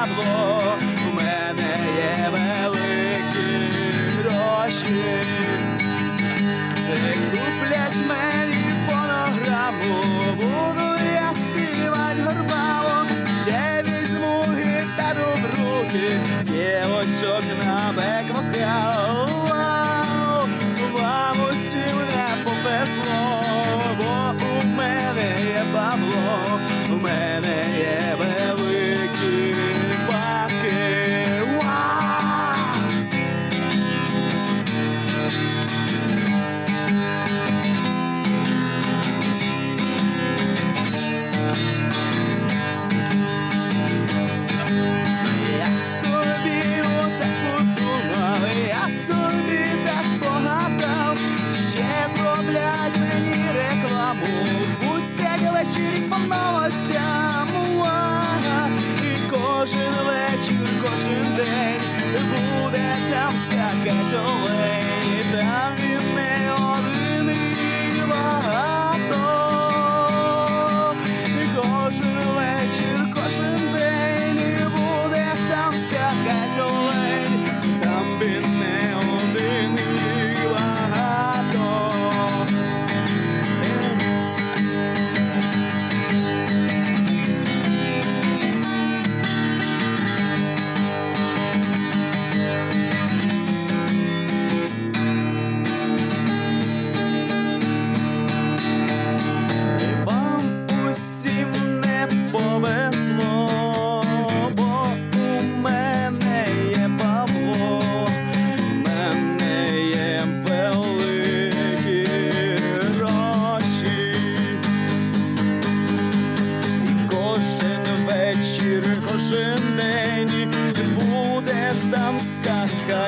табло, у мене є великі гроші, не куплять мені фонограму, буду я співать горбаво, ще візьму гітару в руки, дівочок на бек-вокал.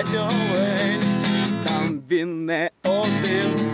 багатьох, там він не один.